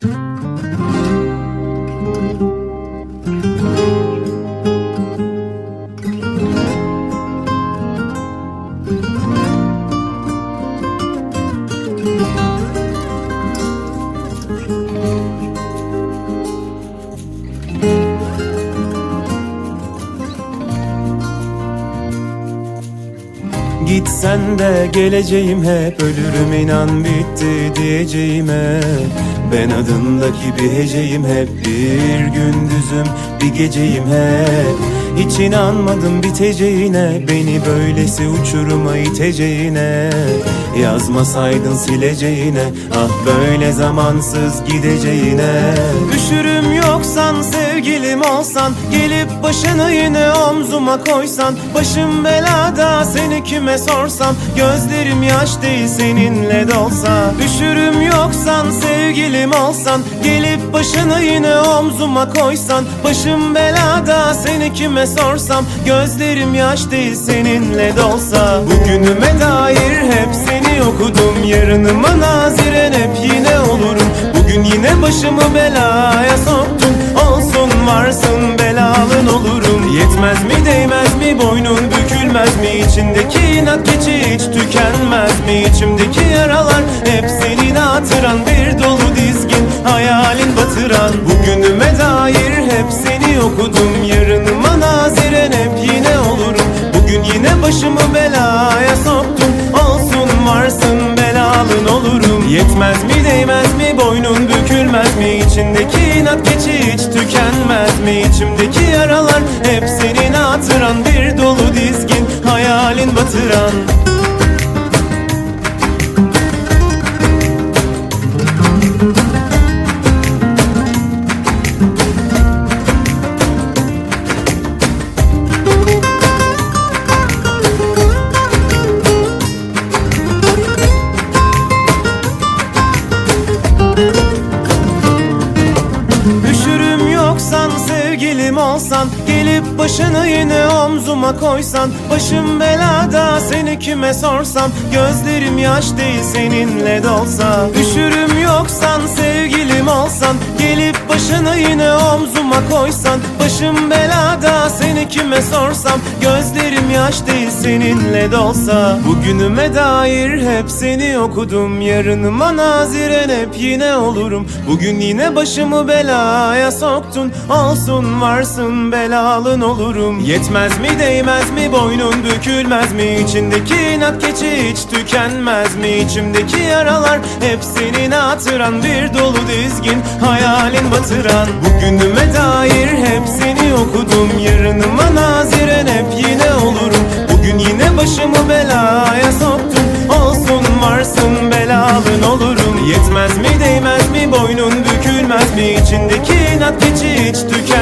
thank you. Gitsen de geleceğim hep. Ölürüm inan bitti diyeceğime. Ben adındaki bir heceyim hep. Bir gündüzüm bir geceyim hep Hiç inanmadım biteceğine. Beni böylesi uçuruma iteceğine. Yazmasaydın sileceğine. Ah böyle zamansız gideceğine. Düşürüm yoksan sevgilim olsan Gelip başını yine omzuma koysan Başım belada seni kime sorsam Gözlerim yaş değil seninle dolsa. Düşürüm yoksan sevgilim olsan Gelip başını yine omzuma koysan Başım belada seni kime sorsam Gözlerim yaş değil seninle dolsa. Bugünüme dair hep seni okudum Yarınıma naziren hep yine olurum. Bugün yine başımı belaya soktun Olsun varsın belalın olurum. Yetmez mi değmez mi boynun bükülmez mi? İçindeki inat keçi hiç tükenmez mi? İçimdeki yaralar hep senin hatıran Bir dolu dizgin hayalin batıran. Bugünüme dair hep seni okudum Yarınıma başımı belaya soktun Olsun varsın belalın olurum. Yetmez mi değmez mi boynun bükülmez mi? İçindeki inat keçi hiç tükenmez mi? İçimdeki yaralar hep senin hatıran. Bir dolu dizgin hayalin batıran Gelip başını yine omzuma koysan Başım belada seni kime sorsam Gözlerim yaş değil seninle dolsa. Üşürüm yoksan sevgilim olsan Gelip başını yine omzuma koysan Başım belada seni kime sorsam Gözlerim yaş değil seninle dolsa. Bugünüme dair hep seni okudum Yarınıma naziren hep yine olurum. Bugün yine başımı belaya soktun Olsun varsın belalın olurum. Yetmez mi değmez mi boynun bükülmez mi? İçindeki inat keçi hiç tükenmez mi? İçimdeki yaralar hep senin hatıran Bir dolu dizgin hayalin batıran. Bugünüme dair hep seni okudum. Yarınıma naziren hep yine olurum. Bugün yine başımı belaya soktun Olsun varsın belalın olurum. Yetmez mi değmez mi boynun bükülmez mi? İçindeki inat keçi hiç tükenmez